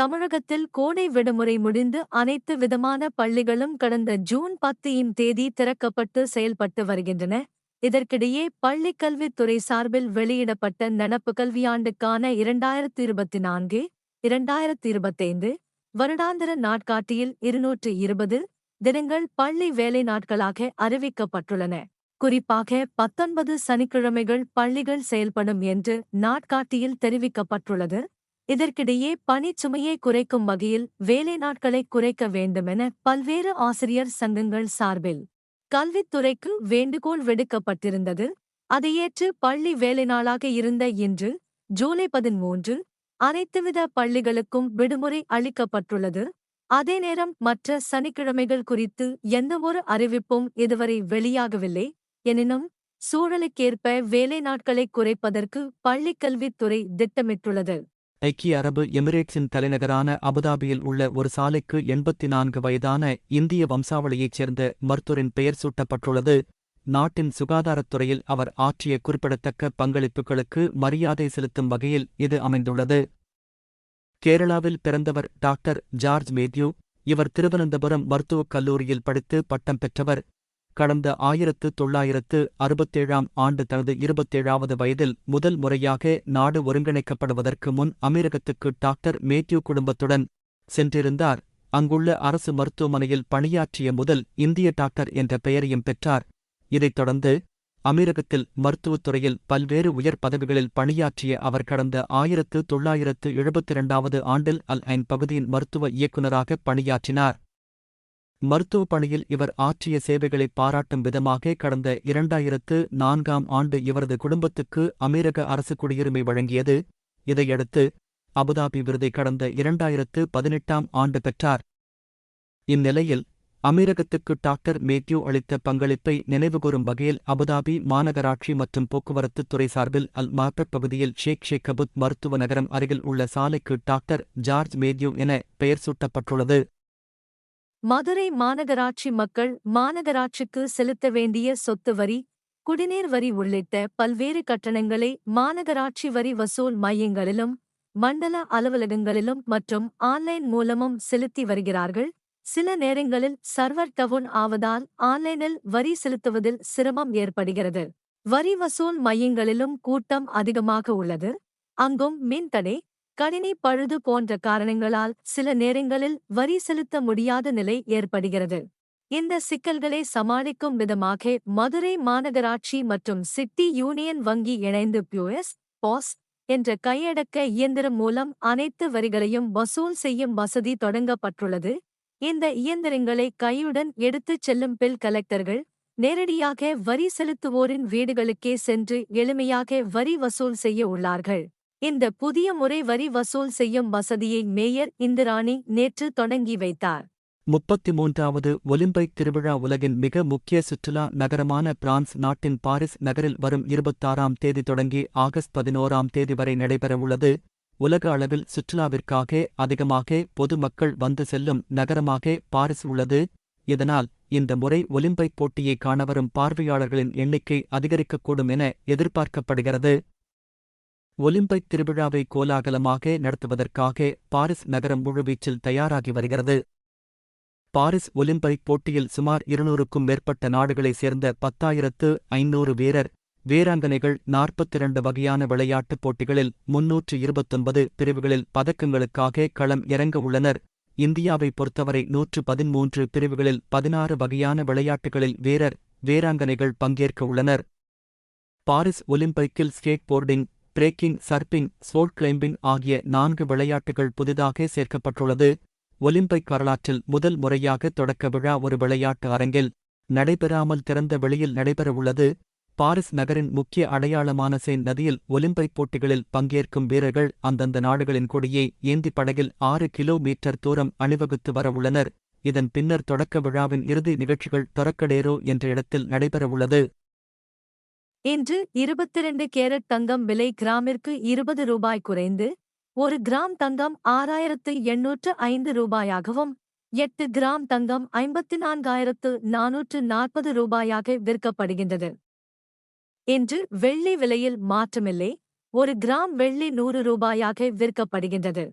தமிழகத்தில் கோடை விடுமுறை முடிந்து அனைத்து விதமான பள்ளிகளும் கடந்த ஜூன் பத்து தேதி திறக்கப்பட்டு செயல்பட்டு வருகின்றன. இதற்கிடையே பள்ளிக் கல்வித்துறை சார்பில் வெளியிடப்பட்ட நடப்பு கல்வியாண்டுக்கான இரண்டாயிரத்து இருபத்தி நான்கு இரண்டாயிரத்து இருபத்தைந்து வருடாந்திர நாட்காட்டியில் இருநூற்று இருபது தினங்கள் பள்ளி வேலை நாட்களாக அறிவிக்கப்பட்டுள்ளன. குறிப்பாக பத்தொன்பது சனிக்கிழமைகள் பள்ளிகள் செயல்படும் என்று நாட்காட்டியில் தெரிவிக்கப்பட்டுள்ளது. இதற்கிடையே பணிச்சுமையை குறைக்கும் வகையில் வேலை நாட்களை குறைக்க வேண்டுமென பல்வேறு ஆசிரியர் சங்கங்கள் சார்பில் கல்வித்துறைக்கு வேண்டுகோள் விடுக்கப்பட்டிருந்தது. அதையேற்று பள்ளி வேலை நாளாக இருந்த இன்று ஜூலை பதிமூன்று அனைத்துவித பள்ளிகளுக்கும் விடுமுறை அளிக்கப்பட்டுள்ளது. அதே நேரம் மற்ற சனிக்கிழமைகள் குறித்து எந்தவொரு அறிவிப்பும் இதுவரை வெளியாகவில்லை. எனினும் சூழலுக்கேற்ப வேலை நாட்களை குறைப்பதற்கு பள்ளிக்கல்வித்துறை திட்டமிட்டுள்ளது. ஐக்கிய அரபு எமிரேட்ஸின் தலைநகரான அபுதாபியில் உள்ள ஒரு சாலைக்கு எண்பத்தி நான்கு வயதான இந்திய வம்சாவளியைச் சேர்ந்த மருத்துவரின் பெயர் சூட்டப்பட்டுள்ளது. நாட்டின் சுகாதாரத்துறையில் அவர் ஆற்றிய குறிப்பிடத்தக்க பங்களிப்புகளுக்கு மரியாதை செலுத்தும் வகையில் இது அமைந்துள்ளது. கேரளாவில் பிறந்தவர் டாக்டர் ஜார்ஜ் மேத்யூ இவர் திருவனந்தபுரம் மருத்துவக் கல்லூரியில் படித்து பட்டம் பெற்றவர். கடந்த ஆயிரத்து தொள்ளாயிரத்து அறுபத்தேழாம் ஆண்டு தனது இருபத்தேழாவது வயதில் முதல் முறையாக நாடு ஒருங்கிணைக்கப்படுவதற்கு முன் அமீரகத்துக்கு டாக்டர் மேத்யூ குடும்பத்துடன் சென்றிருந்தார். அங்குள்ள அரசு மருத்துவமனையில் பணியாற்றிய முதல் இந்திய டாக்டர் என்ற பெயரையும் பெற்றார். இதைத் தொடர்ந்து அமீரகத்தில் மருத்துவத்துறையில் பல்வேறு உயர் பதவிகளில் பணியாற்றிய அவர் கடந்த ஆயிரத்து தொள்ளாயிரத்து எழுபத்திரண்டாவது ஆண்டில் அல் ஐன் பகுதியின் மருத்துவ இயக்குநராக பணியாற்றினார். மருத்துவப் பணியில் இவர் ஆற்றிய சேவைகளை பாராட்டும் விதமாக கடந்த இரண்டாயிரத்து நான்காம் ஆண்டு இவரது குடும்பத்துக்கு அமீரக அரசு குடியுரிமை வழங்கியது. இதையடுத்து அபுதாபி விருதை கடந்த இரண்டாயிரத்து பதினெட்டாம் ஆண்டு பெற்றார். இந்நிலையில் அமீரகத்துக்கு டாக்டர் மேத்யூ அளித்த பங்களிப்பை நினைவுகூரும் வகையில் அபுதாபி மாநகராட்சி மற்றும் போக்குவரத்துத் துறை சார்பில் அல் மார்பெட் பகுதியில் ஷேக் ஷேகபுத் மருத்துவ நகரம் அருகில் உள்ள சாலைக்கு டாக்டர் ஜார்ஜ் மேத்யூ என பெயர் சூட்டப்பட்டுள்ளது. மதுரை மாநகராட்சி மக்கள் மாநகராட்சிக்கு செலுத்த வேண்டிய சொத்து வரி குடிநீர் வரி உள்ளிட்ட பல்வேறு கட்டணங்களை மாநகராட்சி வரி வசூல் மையங்களிலும் மண்டல அலுவலகங்களிலும் மற்றும் ஆன்லைன் மூலமும் செலுத்தி வருகிறார்கள். சில நேரங்களில் சர்வர் டவுன் ஆவதால் ஆன்லைனில் வரி செலுத்துவதில் சிரமம் ஏற்படுகிறது. வரி வசூல் மையங்களிலும் கூட்டம் அதிகமாக உள்ளது. அங்கும் மின்தடை கணினி பழுது போன்ற காரணங்களால் சில நேரங்களில் வரி செலுத்த முடியாத நிலை ஏற்படுகிறது. இந்த சிக்கல்களை சமாளிக்கும் விதமாக மதுரை மாநகராட்சி மற்றும் சிட்டி யூனியன் வங்கி இணைந்து பியூஎஸ் பாஸ் என்ற கையடக்க இயந்திரம் மூலம் அனைத்து வரிகளையும் வசூல் செய்யும் வசதி தொடங்கப்பட்டுள்ளது. இந்த இயந்திரங்களை கையுடன் எடுத்துச் செல்லும் பில் கலெக்டர்கள் நேரடியாக வரி செலுத்துவோரின் வீடுகளுக்கே சென்று எளிமையாக வரி வசூல் செய்ய உள்ளார்கள். இந்த புதிய முறை வரி வசூல் செய்யும் வசதியை மேயர் இந்திராணி நேற்று தொடங்கி வைத்தார். முப்பத்தி மூன்றாவது ஒலிம்பிக் திருவிழா உலகின் மிக முக்கிய சுற்றுலா நகரமான பிரான்ஸ் நாட்டின் பாரிஸ் நகரில் வரும் இருபத்தாறாம் தேதி தொடங்கி ஆகஸ்ட் பதினோராம் தேதி வரை நடைபெறவுள்ளது உலக அளவில் சுற்றுலாவிற்காக அதிகமாக பொதுமக்கள் வந்து செல்லும் நகரமாக பாரிஸ் உள்ளது. இதனால் இந்த முறை ஒலிம்பிக் போட்டியை காணவரும் பார்வையாளர்களின் எண்ணிக்கை அதிகரிக்கக்கூடும் என எதிர்பார்க்கப்படுகிறது. ஒலிம்பிக் திருவிழாவை கோலாகலமாக நடத்துவதற்காக பாரிஸ் நகரம் முழுவீச்சில் தயாராகி வருகிறது. பாரிஸ் ஒலிம்பிக் போட்டியில் சுமார் இருநூறுக்கும் மேற்பட்ட நாடுகளைச் சேர்ந்த பத்தாயிரத்து ஐநூறு வீரர் வீராங்கனைகள் நாற்பத்திரண்டு வகையான விளையாட்டுப் போட்டிகளில் முன்னூற்று இருபத்தொன்பது பிரிவுகளில் பதக்கங்களுக்காக களம் இறங்க உள்ளனர். இந்தியாவை பொறுத்தவரை நூற்று பதிமூன்று பிரிவுகளில் பதினாறு வகையான விளையாட்டுகளில் வீரர் வீராங்கனைகள் பங்கேற்க உள்ளனர். பாரிஸ் ஒலிம்பிக்கில் skateboarding breaking surfing sport climbing ஆகிய நான்கு விளையாட்டுகள் புதிதாக சேர்க்கப்பட்டுள்ளது. ஒலிம்பிக் வரலாற்றில் முதல் முறையாக தொடக்க விழா ஒரு விளையாட்டு அரங்கில் நடைபெறாமல் திறந்த வெளியில் நடைபெறவுள்ளது. பாரிஸ் நகரின் முக்கிய அடையாளமான செயின் நதியில் ஒலிம்பிக் போட்டிகளில் பங்கேற்கும் வீரர்கள் அந்தந்த நாடுகளின் கொடியை ஏந்தி படகில் ஆறு கிலோமீட்டர் தூரம் அணிவகுத்து வரவுள்ளனர். இதன் பின்னர் தொடக்க விழாவின் இறுதி நிகழ்ச்சிகள் தொடக்கடேரோ என்ற இடத்தில் நடைபெறவுள்ளது. இன்று இருபத்திரண்டு கேரட் தங்கம் விலை கிராமிற்கு இருபது ரூபாய் குறைந்து ஒரு கிராம் தங்கம் ஆறாயிரத்து எண்ணூற்று ஐந்து ரூபாயாகவும் எட்டு கிராம் தங்கம் ஐம்பத்தி நான்காயிரத்து நானூற்று நாற்பது ரூபாயாக விற்கப்படுகின்றது. இன்று வெள்ளி விலையில் மாற்றமில்லை ஒரு கிராம் வெள்ளி நூறு ரூபாயாக விற்கப்படுகின்றது.